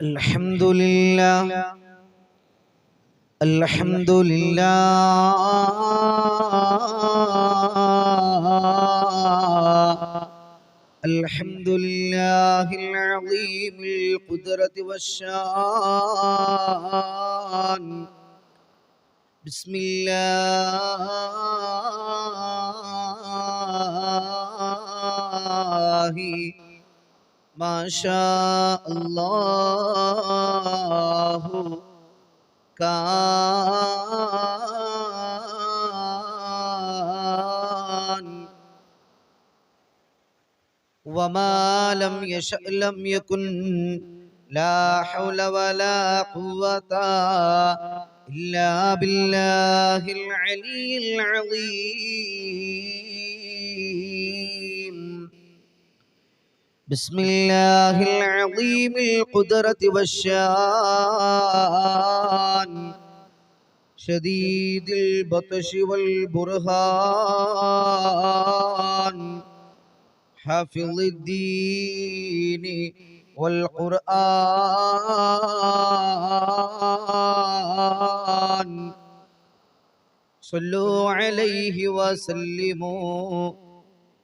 الحمد لله الحمد لله الحمد لله العظيم القدرة والشان بسم الله ما شاء الله كان وما لم يشأ لم يكن لا حول ولا قوة إلا بالله العلي العظيم. بسم الله العظيم القدرة والشان. شديد البطش والبرهان. حافظ الدين والقرآن. صلوا عليه وسلموا.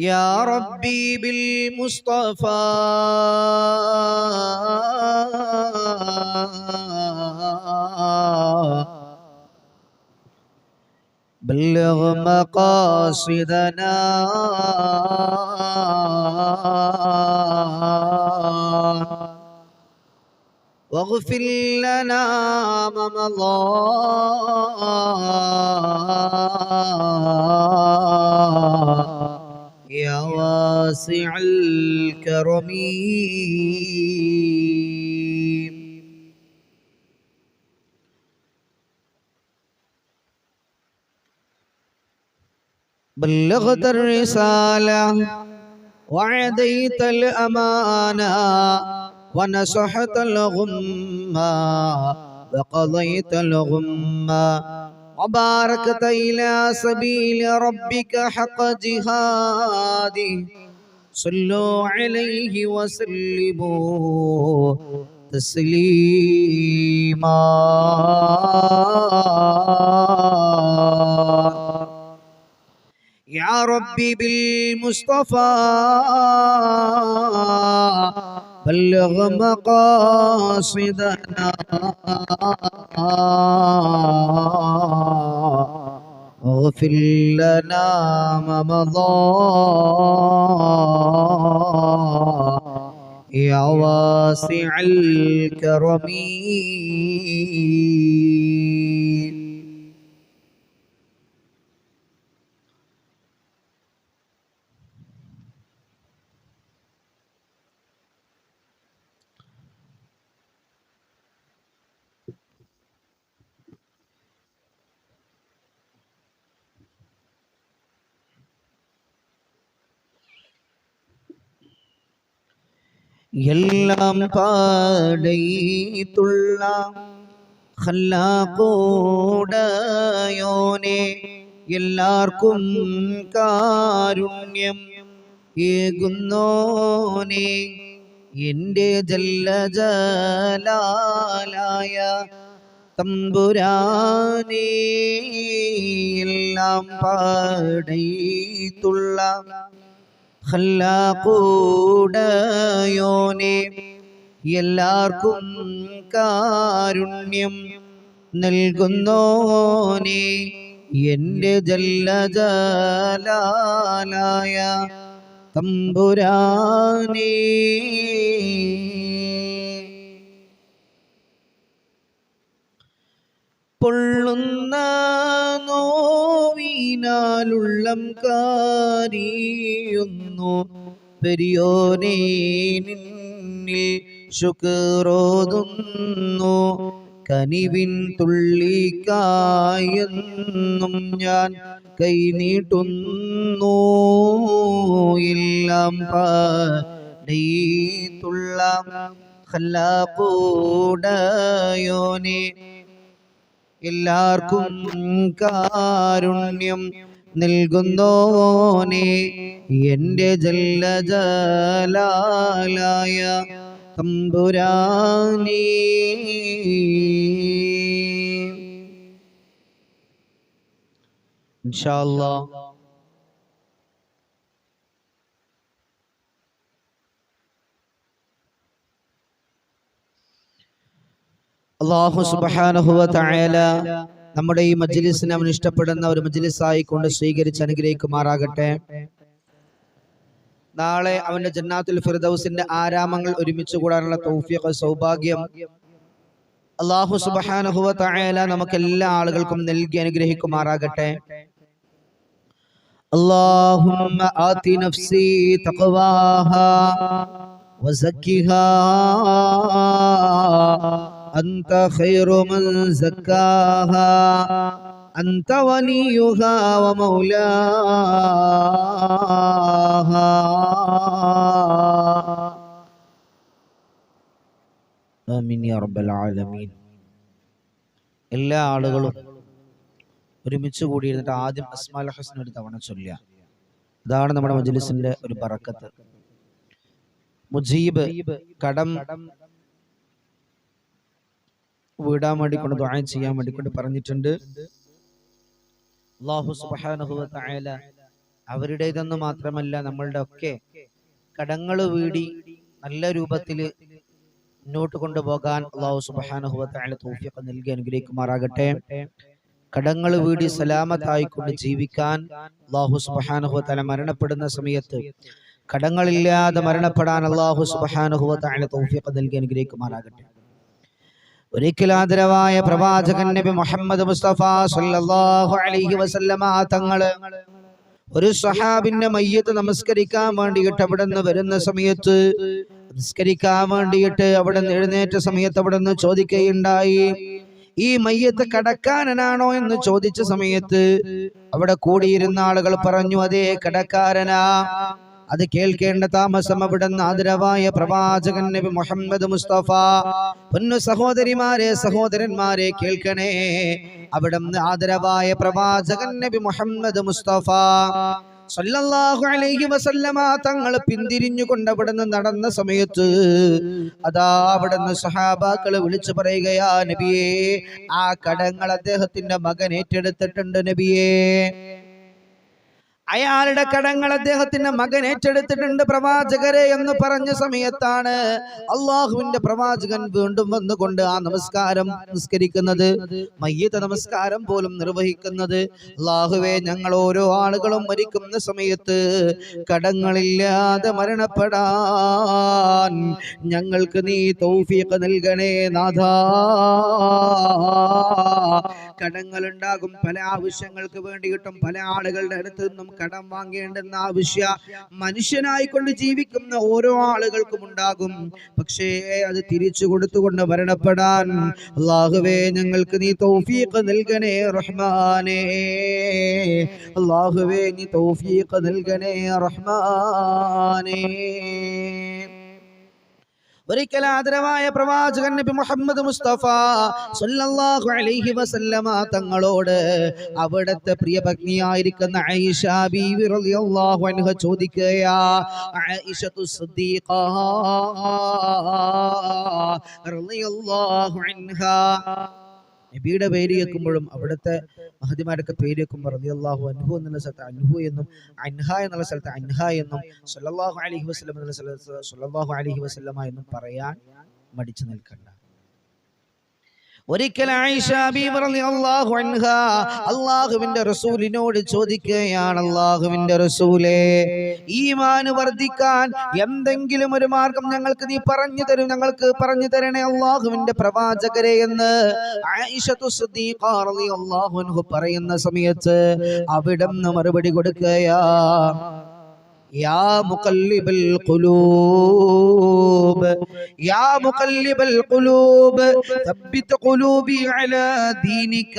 يا ربي بالمصطفى. بلغ مقاصدنا. واغفر لنا ما مضى واسع الكرم. بلغت الرسالة وعديت الأمانة ونصحت الغمة وقضيت الغمة وباركت إلى سبيل ربك حق جهاده. صلوا عليه وسلموا تسليما. يا ربي بالمصطفى بلغ مقاصدنا. اغفر لنا ما مضى يا واسع الكرم. എല്ലാം പാടയിത്തുള്ള ഹല്ലാക്കോടയോനെ എല്ലാവർക്കും കാരുണ്യം ഏകുന്നോനെ. എന്റെ ജല്ലജലാലായ തമ്പുരാനേ എല്ലാം പാടൈത്തുള്ള ഖല്ലാക്കൂടയോനെ എല്ലാവർക്കും കാരുണ്യം നൽകുന്നോനെ. എന്റെ ജല്ലജാലായ തമ്പുരാനേ. പൊള്ളുന്ന നോവിനാലുള്ളം കാരിയുന്നു. പെരിയോനെ നിന്നിൽ ശുക്രോതുന്നു. കനിവിൻ തുള്ളിക്കായെന്നും ഞാൻ കൈനീട്ടുന്നു എല്ലാം പടീത്തുള്ള ഖല്ലാഖൂടയോനെ എല്ലാവർക്കും കാരുണ്യം നൽകുന്നോനെ. എന്റെ ജല്ലജാലായ ഇൻഷാ അള്ളാഹു സുബാനഹുവ തആല നമ്മുടെ ഈ മജ്ലിസിനെ അവൻ ഇഷ്ടപ്പെടുന്ന ഒരു മജ്ലിസായി കൊണ്ട് സ്വീകരിച്ച് അനുഗ്രഹിക്കുമാറാകട്ടെ നാളെ അവന്റെ ജന്നാത്തുൽ ഫിർദൗസിന്റെ ആരാമങ്ങൾ ഒരുമിച്ച് കൂടാനുള്ള തൗഫീഖ് സൗഭാഗ്യം അള്ളാഹു സുബാനഹുവ തആല നമുക്ക് എല്ലാ ആളുകൾക്കും നൽകി അനുഗ്രഹിക്കുമാറാകട്ടെ اللهم آت نفسي تقواها وزكها أنت خير من زكاها أنت وليها ومولاها آمين يا رب العالمين എല്ലാ ആളുകളും ഒരുമിച്ച് കൂടിയിരുന്നിട്ട് ആദ്യം അസ്മാൽ ഹസൻ ഒരു തവണ ചൊല്ലുക ഇതാണ് നമ്മുടെ മജ്ലിസിന്റെ ഒരു ബറക്കത്ത് മുജീബ് കടം വീടാൻ വേണ്ടി കൊണ്ട് ദുആ ചെയ്യാൻ വേണ്ടി കൊണ്ട് പറഞ്ഞിട്ടുണ്ട്. അല്ലാഹു സുബ്ഹാനഹു വ തആല അവരുടേതെന്ന് മാത്രമല്ല നമ്മളുടെ ഒക്കെ കടങ്ങൾ വീടി നല്ല രൂപത്തിൽ മുന്നോട്ട് കൊണ്ടുപോകാൻ അള്ളാഹു തആല തൗഫീഖ് നൽകി അനുഗ്രഹിക്കുമാറാകട്ടെ. കടങ്ങൾ വീടി സലാമത്തായിക്കൊണ്ട് ജീവിക്കാൻ അള്ളാഹു തആല മരണപ്പെടുന്ന സമയത്ത് കടങ്ങളില്ലാതെ മരണപ്പെടാൻ അള്ളാഹു തആല തൗഫീഖ് നൽകി അനുഗ്രഹിക്കുമാറാകട്ടെ. ഒരിക്കൽ ആദരവായ പ്രവാചകൻ നബി മുഹമ്മദ് മുസ്തഫ സല്ലല്ലാഹു അലൈഹി വസല്ലമ തങ്ങൾ ഒരു സഹാബിന്റെ മയ്യത്ത് നമസ്കരിക്കാൻ വേണ്ടിയിട്ട് അവിടെ നിന്ന് വരുന്ന സമയത്ത് നമസ്കരിക്കാൻ വേണ്ടിയിട്ട് അവിടെ നിന്ന് എഴുന്നേറ്റ സമയത്ത് അവിടെ നിന്ന് ചോദിക്കുകയുണ്ടായി. ഈ മയ്യത്ത് കടക്കാരനാണോ എന്ന് ചോദിച്ച സമയത്ത് അവിടെ കൂടിയിരുന്ന ആളുകൾ പറഞ്ഞു അതേ കടക്കാരനാ. അത് കേൾക്കേണ്ട താമസം അവിടുന്ന് ആദരവായ പ്രവാചകൻ നബി മുഹമ്മദ് മുസ്തഫ. പൊന്നു സഹോദരിമാരെ സഹോദരന്മാരെ കേൾക്കണേ. അവിടുന്ന് ആദരവായ പ്രവാചകൻ നബി മുഹമ്മദ് മുസ്തഫ. തങ്ങൾ പിന്തിരിഞ്ഞുകൊണ്ട് അവിടുന്ന് നടന്ന സമയത്ത് അതാ അവിടുന്ന് സഹാബാക്കൾ വിളിച്ചു പറയുകയാ നബിയേ ആ കടങ്ങൾ അദ്ദേഹത്തിന്റെ മകൻ ഏറ്റെടുത്തിട്ടുണ്ട് നബിയേ. അയാളുടെ കടങ്ങൾ അദ്ദേഹത്തിന്റെ മകൻ ഏറ്റെടുത്തിട്ടുണ്ട് പ്രവാചകരെ എന്ന് പറഞ്ഞ സമയത്താണ് അള്ളാഹുവിന്റെ പ്രവാചകൻ വീണ്ടും വന്നുകൊണ്ട് ആ നമസ്കാരം നിസ്കരിക്കുന്നത്. മയ്യത്ത് നമസ്കാരം പോലും നിർവഹിക്കുന്നത്. അള്ളാഹുവെ ഞങ്ങൾ ഓരോ ആളുകളും മരിക്കുന്ന സമയത്ത് കടങ്ങളില്ലാതെ മരണപ്പെടാൻ ഞങ്ങൾക്ക് നീ തൗഫീഖ് നൽകണേ നാഥാ. കടങ്ങൾ ഉണ്ടാകും പല ആവശ്യങ്ങൾക്ക് വേണ്ടിയിട്ടും പല ആളുകളുടെ അടുത്ത് നിന്നും കടം വാങ്ങേണ്ടെന്ന ആവശ്യ മനുഷ്യനായിക്കൊണ്ട് ജീവിക്കുന്ന ഓരോ ആളുകൾക്കും ഉണ്ടാകും. പക്ഷേ അത് തിരിച്ചു കൊടുത്തുകൊണ്ട് മരണപ്പെടാൻ അള്ളാഹുവേ ഞങ്ങൾക്ക് നീ തൗഫീഖ് നൽകണേ റഹ്മാനേ. അള്ളാഹുവേ നീ തൗഫീഖ് നൽകണേ റഹ്മാനേ. ഒരിക്കൽ ആദരവായ പ്രവാചകൻ നബി മുഹമ്മദ് മുസ്തഫ സല്ലല്ലാഹു അലൈഹി വസല്ലമ തങ്ങളോട് അവിടുത്തെ പ്രിയ പത്നിയായിരിക്കുന്ന ആയിഷ ബീവി റളിയല്ലാഹു അൻഹ ചോദിക്കുകയാ ആയിഷത്തു സിദ്ദീഖ റളിയല്ലാഹു അൻഹ. നബിയുടെ പേര് കേൾക്കുമ്പോഴും അവിടുത്തെ മഹതിമാരൊക്കെ പേര് കേൾക്കുമ്പോൾ റളിയല്ലാഹു അൻഹു എന്നുള്ള സ്ഥലത്ത് അൻഹു എന്നും അൻഹ എന്നുള്ള സ്ഥലത്ത് അൻഹ എന്നും സല്ലല്ലാഹു അലൈഹി വസല്ലം എന്നുള്ള സ്ഥലത്ത് സല്ലല്ലാഹു അലൈഹി വസല്ലമ എന്നും പറയാൻ മടിച്ചു നിൽക്കണ്ട. ഒരിക്കൽ അള്ളാഹുവിന്റെ റസൂലിനോട് ചോദിക്കുകയാണ് അള്ളാഹുവിന്റെ റസൂലേ ഈമാൻ വർദ്ധിക്കാൻ എന്തെങ്കിലും ഒരു മാർഗം ഞങ്ങൾക്ക് നീ പറഞ്ഞു തരും ഞങ്ങൾക്ക് പറഞ്ഞു തരണേ അള്ളാഹുവിന്റെ പ്രവാചകരെ എന്ന്. പറയുന്ന സമയത്ത് അവിടുന്ന് മറുപടി കൊടുക്കുകയാ يا مقلب القلوب يا مقلب القلوب ثبت قلوبي على دينك.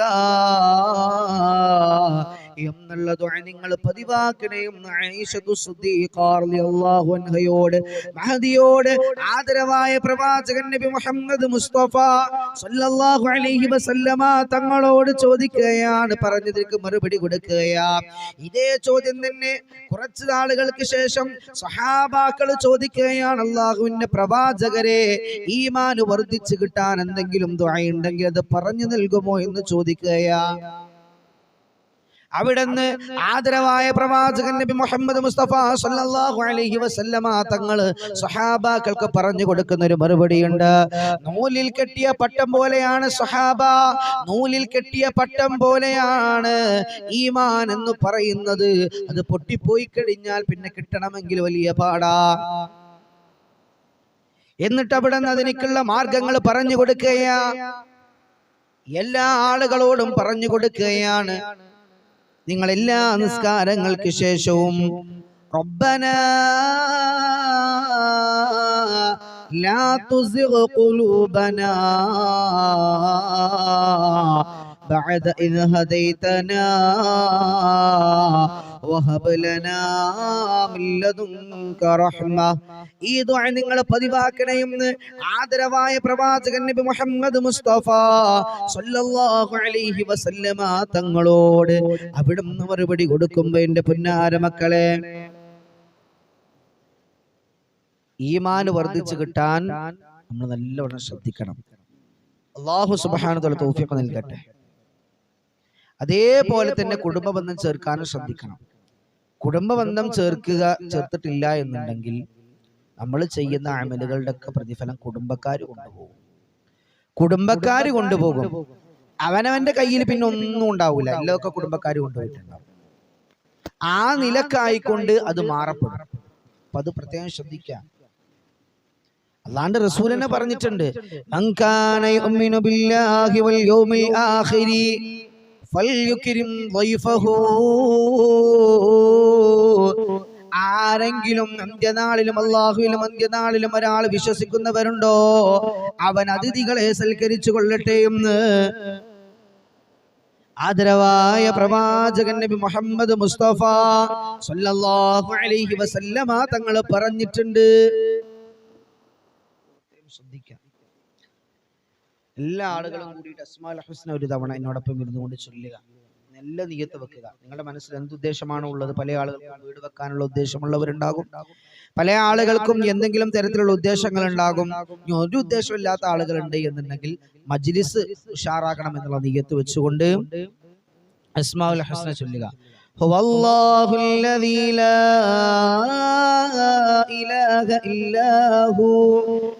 എന്നുള്ള ദുആ നിങ്ങൾ പതിവാക്കണേ എന്ന് ആയിഷത്തു സിദ്ദീഖ റളിയല്ലാഹു അൻഹയോട് മഹദിയോട് ആദരവായ പ്രവാചകൻ നബി മുഹമ്മദ് മുസ്തഫ സല്ലല്ലാഹു അലൈഹി വസല്ലമ തങ്ങളോട് ചോദിക്കുകയാണ് പറഞ്ഞതിലേക്ക് മറുപടി കൊടുക്കുകയാ. ഇതേ ചോദ്യം തന്നെ കുറച്ച് നാളുകൾക്ക് ശേഷം സഹാബാക്കൾ ചോദിക്കുകയാണ് അള്ളാഹുവിന്റെ പ്രവാചകരെ ഈമാൻ വർദ്ധിച്ചു കിട്ടാൻ എന്തെങ്കിലും ദുആ ഉണ്ടെങ്കിൽ അത് പറഞ്ഞു നൽകുമോ? എന്ന് ചോദിക്കുകയാ. അവിടുന്ന് ആദരവായ പ്രവാചകൻ നബി മുഹമ്മദ് മുസ്തഫ സല്ലല്ലാഹു അലൈഹി വസല്ലമ തങ്ങൾ സഹാബാക്കൾക്ക് പറഞ്ഞു കൊടുക്കുന്ന ഒരു മറുപടി ഉണ്ട് നൂലിൽ കെട്ടിയ പട്ടം പോലെയാണ് സഹാബ. നൂലിൽ കെട്ടിയ പട്ടം പോലെയാണ് ഈമാൻ എന്ന് പറയുന്നത്. അത് പൊട്ടിപ്പോയി കഴിഞ്ഞാൽ പിന്നെ കിട്ടണമെങ്കിൽ വലിയ പാടാ. എന്നിട്ട് അവിടെ നിന്ന് അതിനേക്കുള്ള മാർഗങ്ങൾ പറഞ്ഞു കൊടുക്കുകയാ. എല്ലാ ആളുകളോടും പറഞ്ഞു കൊടുക്കുകയാണ്. നിങ്ങൾ എല്ലാ നിസ്കാരങ്ങൾക്ക് ശേഷവും ربنا لا تزغ قلوبنا بعد إذ هديتنا വഹബ് ലനാ മിൻ റഹ്മ ഈ ദുആ നിങ്ങൾ പതിവാക്കണേ ആദരവായ പ്രവാചകൻ നബി മുഹമ്മദ് മുസ്തഫ സല്ലല്ലാഹു അലൈഹി വസല്ലമ തങ്ങളോട് അവിടുന്ന് മറുപടി കൊടുക്കുമ്പോൾ എന്റെ പുന്നാര മക്കളെ ഈമാൻ വർദ്ധിച്ചു കിട്ടാൻ നമ്മൾ നല്ലവണ്ണം ശ്രദ്ധിക്കണം. അള്ളാഹു സുബാനത്തോടെ തോഫിയൊക്കെ നൽകട്ടെ. അതേപോലെ തന്നെ കുടുംബ ബന്ധം ചേർക്കാനും ശ്രദ്ധിക്കണം. കുടുംബ ബന്ധം ചേർക്കുക ചേർത്തിട്ടില്ല എന്നുണ്ടെങ്കിൽ നമ്മൾ ചെയ്യുന്ന അമലുകളുടെ ഒക്കെ പ്രതിഫലം കുടുംബക്കാർ കൊണ്ടുപോകും. കുടുംബക്കാർ കൊണ്ടുപോകും. അവനവന്റെ കയ്യിൽ പിന്നെ ഒന്നും ഉണ്ടാവില്ല. എല്ലാമൊക്കെ കുടുംബക്കാർ കൊണ്ടുപോയിട്ടുണ്ടാവും. ആ നിലക്കായിക്കൊണ്ട് അത് മാറപ്പെടും. അപ്പൊ അത് പ്രത്യേകം ശ്രദ്ധിക്കാം അല്ലാണ്ട് റസൂലിനെ പറഞ്ഞിട്ടുണ്ട്. ആരെങ്കിലും അന്ത്യനാളിലും അള്ളാഹുവിലും അന്ത്യനാളിലും ഒരാൾ വിശ്വസിക്കുന്നവരുണ്ടോ? അവൻ അതിഥികളെ സൽക്കരിച്ചു കൊള്ളട്ടെ എന്ന്. ആദരവായ പ്രവാചകൻ നബി മുഹമ്മദ് മുസ്തഫ സല്ലല്ലാഹു അലൈഹി വസല്ലമ തങ്ങൾ പറഞ്ഞിട്ടുണ്ട്. എല്ലാ ആളുകളും കൂടിയിട്ട് അസ്മാൽ ഹുസ്ന ഒരു തവണ എന്നോടൊപ്പം ഇരുന്നുകൊണ്ട് ചൊല്ലുക നല്ല നീയത്ത് വെക്കുക നിങ്ങളുടെ മനസ്സിൽ എന്തുദ്ദേശമാണ് ഉള്ളത് പല ആളുകൾക്കും വീട് വെക്കാനുള്ള ഉദ്ദേശമുള്ളവരുണ്ടാകും പല ആളുകൾക്കും എന്തെങ്കിലും തരത്തിലുള്ള ഉദ്ദേശങ്ങൾ ഉണ്ടാകും ഇനി ഒരു ഉദ്ദേശമില്ലാത്ത ആളുകളുണ്ട് എന്നുണ്ടെങ്കിൽ മജ്ലിസ് ഉഷാറാക്കണം എന്നുള്ള നീയത്ത് വെച്ചുകൊണ്ട് അസ്മാഉൽ ഹസ്ന ചൊല്ലുക هو الله الذي لا إله إلا هو